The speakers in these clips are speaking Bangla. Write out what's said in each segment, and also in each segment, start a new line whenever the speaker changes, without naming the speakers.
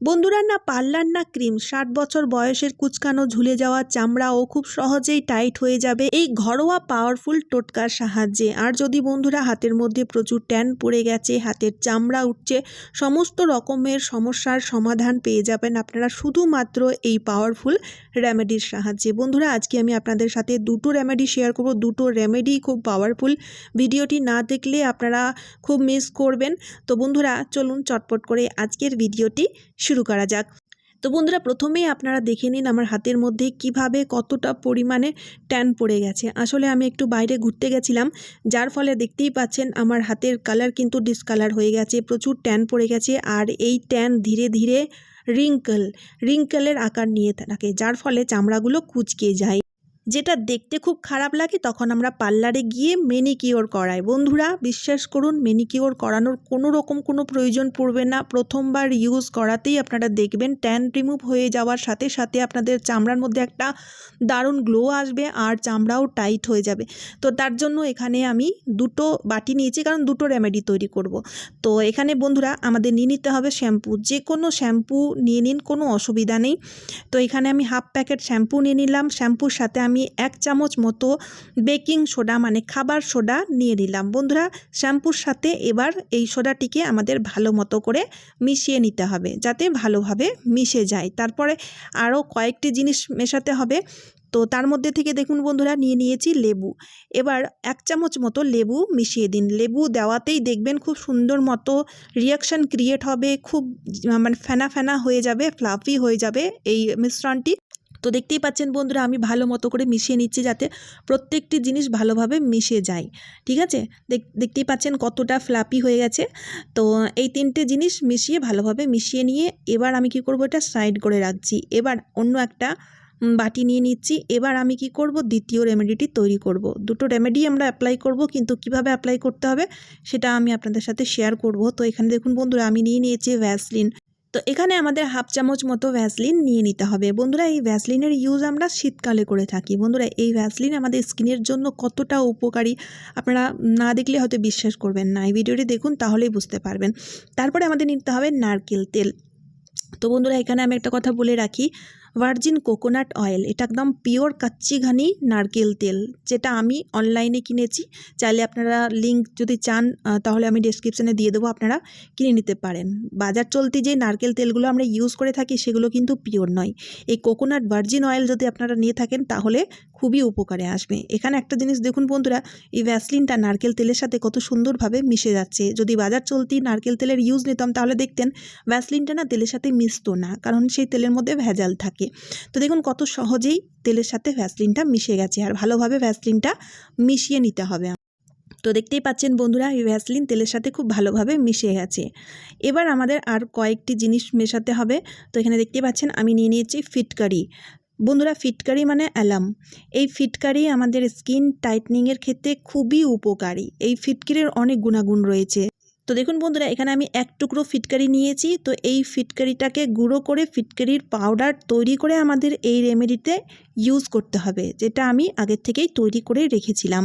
বন্ধুরা না পার্লার না ক্রিম। ষাট বছর বয়সের কুচকানো, ঝুলে যাওয়া চামড়া ও খুব সহজেই টাইট হয়ে যাবে এই ঘরোয়া পাওয়ারফুল টোটকার সাহায্যে। আর যদি বন্ধুরা হাতের মধ্যে প্রচুর ট্যান পড়ে গেছে, হাতের চামড়া উঠছে, সমস্ত রকমের সমস্যার সমাধান পেয়ে যাবেন আপনারা শুধুমাত্র এই পাওয়ারফুল রেমেডির সাহায্যে। বন্ধুরা, আজকে আমি আপনাদের সাথে দুটো রেমেডি শেয়ার করব। দুটো রেমেডি খুব পাওয়ারফুল। ভিডিওটি না দেখলে আপনারা খুব মিস করবেন। তো বন্ধুরা, চলুন চটপট করে আজকের ভিডিওটি শুরু করা যাক। তো বন্ধুরা, প্রথমেই আপনারা দেখে নিন আমার হাতের মধ্যে কীভাবে কতটা পরিমাণে ট্যান পড়ে গেছে। আসলে আমি একটু বাইরে ঘুরতে গেছিলাম, যার ফলে দেখতেই পাচ্ছেন আমার হাতের কালার কিন্তু ডিসকালার হয়ে গেছে, প্রচুর ট্যান পড়ে গেছে আর এই ট্যান ধীরে ধীরে রিঙ্কল রিঙ্কলের আকার নিয়ে থাকে, যার ফলে চামড়াগুলো কুচকে যায়। যেটা দেখতে খুব খারাপ লাগে, তখন আমরা পার্লারে গিয়ে মেনিকিওর করাই। বন্ধুরা, বিশ্বাস করুন মেনিকিওর করানোর কোনো রকম কোনো প্রয়োজন পড়বে না। প্রথমবার ইউজ করাতেই আপনারা দেখবেন ট্যান রিমুভ হয়ে যাওয়ার সাথে সাথে আপনাদের চামড়ার মধ্যে একটা দারুণ গ্লো আসবে আর চামড়াও টাইট হয়ে যাবে। তো তার জন্য এখানে আমি দুটো বাটি নিয়েছি, কারণ দুটো রেমেডি তৈরি করব। তো এখানে বন্ধুরা, আমাদের নিয়ে নিতে হবে শ্যাম্পু যে কোনো শ্যাম্পু নিয়ে নিন, কোনো অসুবিধা নেই। তো এখানে আমি হাফ প্যাকেট শ্যাম্পু নিয়ে নিলাম। শ্যাম্পুর সাথে আমি এক চামচ মতো বেকিং সোডা মানে খাবার সোডা নিয়ে নিলাম। বন্ধুরা, শ্যাম্পুর সাথে এবার এই সোডাটিকে আমাদের ভালো মতো করে মিশিয়ে নিতে হবে, যাতে ভালোভাবে মিশে যায়। তারপরে আরও কয়েকটি জিনিস মেশাতে হবে। তো তার মধ্যে থেকে দেখুন বন্ধুরা, নিয়ে নিয়েছি লেবু। এবার এক চামচ মতো লেবু মিশিয়ে দিন। লেবু দেওয়াতেই দেখবেন খুব সুন্দর মতো রিয়াকশান ক্রিয়েট হবে, খুব মানে ফেনা ফেনা হয়ে যাবে ফ্লাফি হয়ে যাবে এই মিশ্রণটি। তো দেখতেই পাচ্ছেন বন্ধুরা, আমি ভালো মতো করে মিশিয়ে নিচ্ছি যাতে প্রত্যেকটি জিনিস ভালোভাবে মিশে যায়। ঠিক আছে? দেখতেই পাচ্ছেন কতটা ফ্লাপি হয়ে গেছে। তো এই তিনটে জিনিস মিশিয়ে ভালোভাবে মিশিয়ে নিয়ে এবার আমি কি করব, এটা সাইড করে রাখছি। এবার অন্য একটা বাটি নিয়ে নিচ্ছি। এবার আমি কি করব, দ্বিতীয় রেমেডিটি তৈরি করব। দুটো রেমেডি আমরা অ্যাপ্লাই করব, কিন্তু কীভাবে অ্যাপ্লাই করতে হবে, সেটা আমি আপনাদের সাথে শেয়ার করব। তো এখানে দেখুন বন্ধুরা, আমি নিয়ে নিয়েছি ভ্যাসলিন তো এখানে আমাদের হাফ চামচ মতো ভ্যাসলিন নিয়ে নিতে হবে। বন্ধুরা, এই ভ্যাসলিনের ইউজ আমরা শীতকালে করে থাকি। বন্ধুরা, এই ভ্যাসলিন আমাদের স্কিনের জন্য কতটা উপকারী আপনারা না দেখলে হয়তো বিশ্বাস করবেন না। এই ভিডিওটি দেখুন, তাহলেই বুঝতে পারবেন। তারপরে আমাদের নিতে হবে নারকেল তেল। তো বন্ধুরা, এখানে আমি একটা কথা বলে রাখি। ভার্জিন কোকোনাট অয়েল এটা একদম পিওর কাচ্চি ঘানি নারকেল তেল, যেটা আমি অনলাইনে কিনেছি। চাইলে আপনারা লিঙ্ক যদি চান তাহলে আমি ডিসক্রিপশানে দিয়ে দেবো, আপনারা কিনে নিতে পারেন। বাজার চলতি যে নারকেল তেলগুলো আমরা ইউজ করে থাকি, সেগুলো কিন্তু পিওর নয়। এই কোকোনাট ভার্জিন অয়েল যদি আপনারা নিয়ে থাকেন, তাহলে খুবই উপকারে আসবে। এখানে একটা জিনিস দেখুন বন্ধুরা, এই ভ্যাসলিনটা নারকেল তেলের সাথে কত সুন্দরভাবে মিশে যাচ্ছে। যদি বাজার চলতি নারকেল তেলের ইউজ নিতাম, তাহলে দেখতেন ভ্যাসলিনটা না তেলের সাথে মিশতো না, কারণ সেই তেলের মধ্যে ভেজাল থাকে। তো দেখুন কত সহজেই তেলের সাথে ভ্যাসলিনটা মিশে গেছে আর ভালোভাবে ভ্যাসলিনটা মিশিয়ে নিতে হবে। তো দেখতেই পাচ্ছেন বন্ধুরা, এই ভ্যাসলিন তেলের সাথে খুব ভালোভাবে মিশে গেছে। এবার আমাদের আর কয়েকটি জিনিস মেশাতে হবে। তো এখানে দেখতেই পাচ্ছেন আমি নিয়ে নিয়েছি ফিটকারি বন্ধুরা ফিটকারি মানে অ্যালাম এই ফিটকারি আমাদের স্কিন টাইটনিংয়ের ক্ষেত্রে খুবই উপকারী। এই ফিটকারির অনেক গুণাগুণ রয়েছে। তো দেখুন বন্ধুরা, এখানে আমি এক টুকরো ফিটকারি নিয়েছি। তো এই ফিটকারিটাকে গুঁড়ো করে ফিটকারির পাউডার তৈরি করে আমাদের এই রেমেডিতে ইউজ করতে হবে, যেটা আমি আগের থেকেই তৈরি করে রেখেছিলাম।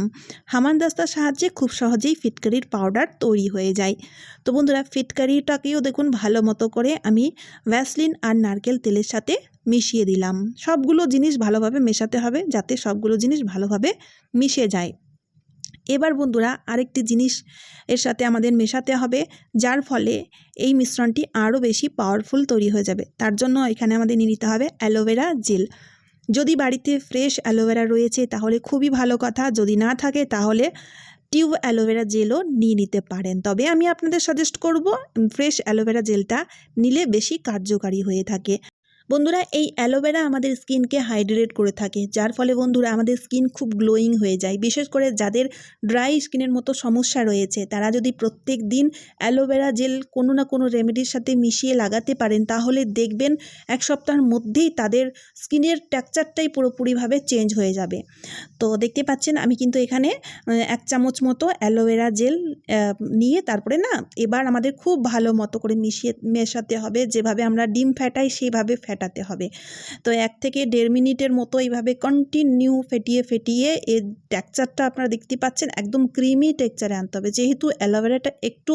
হামান দাস্তার সাহায্যে খুব সহজেই ফিটকারির পাউডার তৈরি হয়ে যায়। তো বন্ধুরা, ফিটকারিটাকেও দেখুন ভালো মতো করে আমি ভ্যাসলিন আর নারকেল তেলের সাথে মিশিয়ে দিলাম। সবগুলো জিনিস ভালোভাবে মেশাতে হবে, যাতে সবগুলো জিনিস ভালোভাবে মিশে যায়। এবার বন্ধুরা আরেকটি জিনিস এর সাথে আমাদের মেশাতে হবে, যার ফলে এই মিশ্রণটি আরও বেশি পাওয়ারফুল তৈরি হয়ে যাবে। তার জন্য এখানে আমাদের নিয়ে নিতে হবে অ্যালোভেরা জেল। যদি বাড়িতে ফ্রেশ অ্যালোভেরা রয়েছে, তাহলে খুবই ভালো কথা। যদি না থাকে, তাহলে টিউব অ্যালোভেরা জেলও নিয়ে নিতে পারেন। তবে আমি আপনাদের সাজেস্ট করব ফ্রেশ অ্যালোভেরা জেলটা নিলে বেশি কার্যকারী হয়ে থাকে। বন্ধুরা, এই অ্যালোভেরা আমাদের স্কিনকে হাইড্রেট করে থাকে, যার ফলে বন্ধুরা আমাদের স্কিন খুব গ্লোয়িং হয়ে যায়। বিশেষ করে যাদের ড্রাই স্কিনের মতো সমস্যা রয়েছে, তারা যদি প্রত্যেক দিন অ্যালোভেরা জেল কোনো না কোনো রেমেডির সাথে মিশিয়ে লাগাতে পারেন, তাহলে দেখবেন এক সপ্তাহের মধ্যেই তাদের স্কিনের টেক্সচারটাই পুরোপুরিভাবে চেঞ্জ হয়ে যাবে। তো দেখতে পাচ্ছেন, আমি কিন্তু এখানে এক চামচ মতো অ্যালোভেরা জেল নিয়ে তারপরে না, এবার আমাদের খুব ভালো মতো করে মিশিয়ে, মেশাতে হবে। যেভাবে আমরা ডিম ফ্যাটাই সেইভাবে ফেটাতে হবে। তো এক থেকে দেড় মিনিটের মতো এইভাবে কন্টিনিউ ফেটিয়ে ফেটিয়ে এই টেক্সচারটা আপনারা দেখতে পাচ্ছেন, একদম ক্রিমি টেক্সচারে আনতে হবে। যেহেতু অ্যালোভেরাটা একটু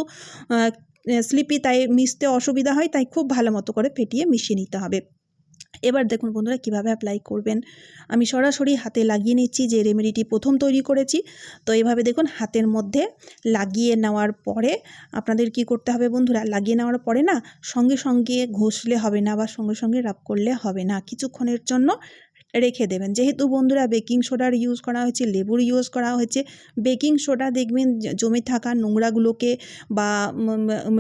স্লিপি তাই মিশতে অসুবিধা হয়, তাই খুব ভালো মতো করে ফেটিয়ে মিশিয়ে নিতে হবে। এবার দেখুন বন্ধুরা কীভাবে অ্যাপ্লাই করবেন। আমি সরাসরি হাতে লাগিয়ে নিচ্ছি যে রেমেডিটি প্রথম তৈরি করেছি। তো এভাবে দেখুন হাতের মধ্যে লাগিয়ে নেওয়ার পরে আপনাদের কি করতে হবে বন্ধুরা? লাগিয়ে নেওয়ার পরে না সঙ্গে সঙ্গে ঘষলে হবে না বা সঙ্গে সঙ্গে রাব করলে হবে না। কিছুক্ষণের জন্য রেখে দেবেন। যেহেতু বন্ধুরা বেকিং সোডার ইউজ করা হয়েছে, লেবুর ইউজ করা হয়েছে, বেকিং সোডা দেখবেন জমে থাকা নোংরাগুলোকে বা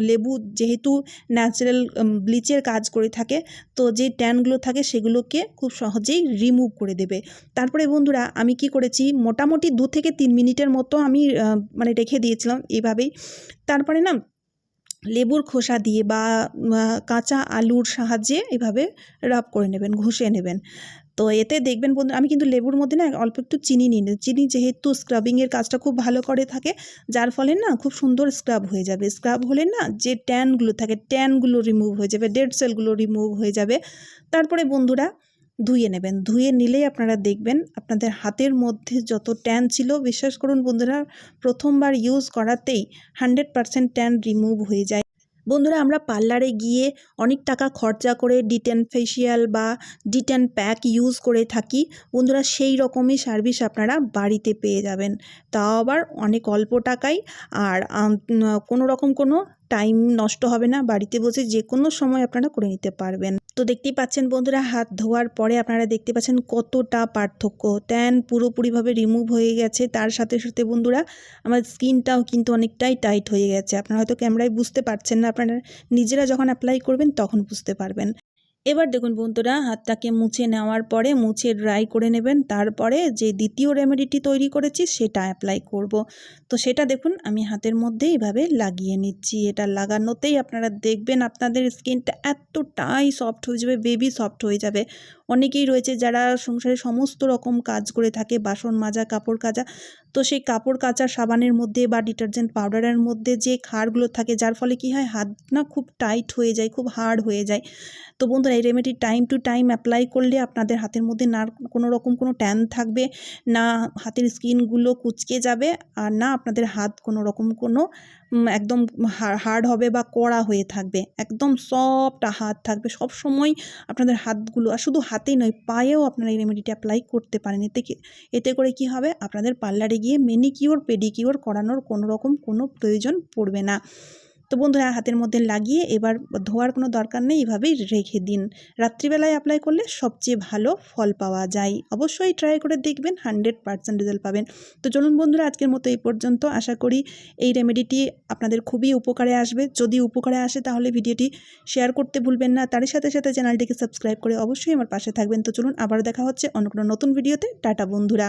লেবু যেহেতু ন্যাচারাল ব্লিচের কাজ করে থাকে, তো যে ট্যানগুলো থাকে সেগুলোকে খুব সহজেই রিমুভ করে দেবে। তারপরে বন্ধুরা আমি কি করেছি, মোটামুটি দু থেকে তিন মিনিটের মতো আমি মানে রেখে দিয়েছিলাম এভাবেই। তারপরে না, লেবুর খোসা দিয়ে বা কাঁচা আলুর সাহায্যে এভাবে রাব করে নেবেন, ঘষে নেবেন। তো এতে দেখবেন বন্ধু, আমি কিন্তু লেবুর মধ্যে না অল্প একটু চিনি নিই চিনি যেহেতু স্ক্রাবিংয়ের কাজটা খুব ভালো করে থাকে, যার ফলে না খুব সুন্দর স্ক্রাব হয়ে যাবে। স্ক্রাব হলে না যে ট্যানগুলো থাকে ট্যানগুলো রিমুভ হয়ে যাবে ডেড সেলগুলো রিমুভ হয়ে যাবে। তারপরে বন্ধুরা ধুয়ে নেবেন। ধুয়ে নিলেই আপনারা দেখবেন আপনাদের হাতের মধ্যে যত ট্যান ছিল, বিশ্বাস করুন বন্ধুরা, প্রথমবার ইউজ করাতেই হান্ড্রেড পারসেন্ট ট্যান রিমুভ হয়ে যায়। বন্ধুরা, আমরা পার্লারে গিয়ে অনেক টাকা খরচা করে ডিটেন ফেসিয়াল বা ডিটেন প্যাক ইউজ করে থাকি। বন্ধুরা, সেই রকমই সার্ভিস আপনারা বাড়িতে পেয়ে যাবেন। তাও আবার অনেক অল্প টাকায় আর কোনো রকম কোনো টাইম নষ্ট হবে না। বাড়িতে বসে যে কোনো সময় আপনারা করে নিতে পারবেন। তো দেখতেই পাচ্ছেন বন্ধুরা, হাত ধোয়ার পরে আপনারা দেখতে পাচ্ছেন কতটা পার্থক্য। ট্যান পুরোপুরিভাবে রিমুভ হয়ে গেছে। তার সাথে সাথে বন্ধুরা, আমার স্কিনটাও কিন্তু অনেকটাই টাইট হয়ে গেছে। আপনারা হয়তো ক্যামেরায় বুঝতে পারছেন না, আপনারা নিজেরা যখন অ্যাপ্লাই করবেন তখন বুঝতে পারবেন। এবার দেখুন বন্ধুরা, হাতটাকে মুছে নেওয়ার পরে মুছে ড্রাই করে নেবেন। তারপরে যে দ্বিতীয় রেমেডিটি তৈরি করেছি, সেটা অ্যাপ্লাই করব। তো সেটা দেখুন, আমি হাতের মধ্যে এইভাবে লাগিয়ে নিচ্ছি। এটা লাগানোতেই আপনারা দেখবেন আপনাদের স্কিনটা এতটাই সফট হয়ে যাবে বেবি সফট হয়ে যাবে। অনেকেই রয়েছে যারা সংসারে সমস্ত রকম কাজ করে থাকে, বাসন মাজা, কাপড় কাচা। তো সেই কাপড় কাচা সাবানের মধ্যে বা ডিটারজেন্ট পাউডারের মধ্যে যে খাড়গুলো থাকে, যার ফলে কি হয়, হাত না খুব টাইট হয়ে যায়, খুব হার্ড হয়ে যায়। তো বন্ধুরা এই remedy time to time apply করলে আপনাদের হাতের মধ্যে না কোনো রকম কোনো ট্যান থাকবে, না হাতের স্কিনগুলো কুচকে যাবে, আর না আপনাদের হাত কোনো রকম কোনো একদম হার্ড হবে বা কড়া হয়ে থাকবে। একদম সফট হাত থাকবে। সব সময় আপনাদের হাতগুলো, আর শুধু হাতেই নয়, পায়েও আপনারা এই রেমেডিটি অ্যাপ্লাই করতে পারেন। এতে এতে করে কি হবে? আপনাদের পার্লারে গিয়ে মেনিকিওর পেডিকিওর করানোর কোনো রকম কোনো প্রয়োজন পড়বে না। তো বন্ধুরা হাতের মধ্যে লাগিয়ে এবার ধোয়ার কোনো দরকার নেই, এভাবেই রেখে দিন। রাত্রিবেলায় অ্যাপ্লাই করলে সবচেয়ে ভালো ফল পাওয়া যায়। অবশ্যই ট্রাই করে দেখবেন হান্ড্রেড পার্সেন্ট রেজাল্ট পাবেন। তো চলুন বন্ধুরা, আজকের মতো এই পর্যন্ত। আশা করি এই রেমেডিটি আপনাদের খুবই উপকারে আসবে। যদি উপকারে আসে, তাহলে ভিডিওটি শেয়ার করতে ভুলবেন না। তারই সাথে সাথে চ্যানেলটিকে সাবস্ক্রাইব করে অবশ্যই আমার পাশে থাকবেন। তো চলুন আবার দেখা হচ্ছে অন্য কোনো নতুন ভিডিওতে টাটা বন্ধুরা!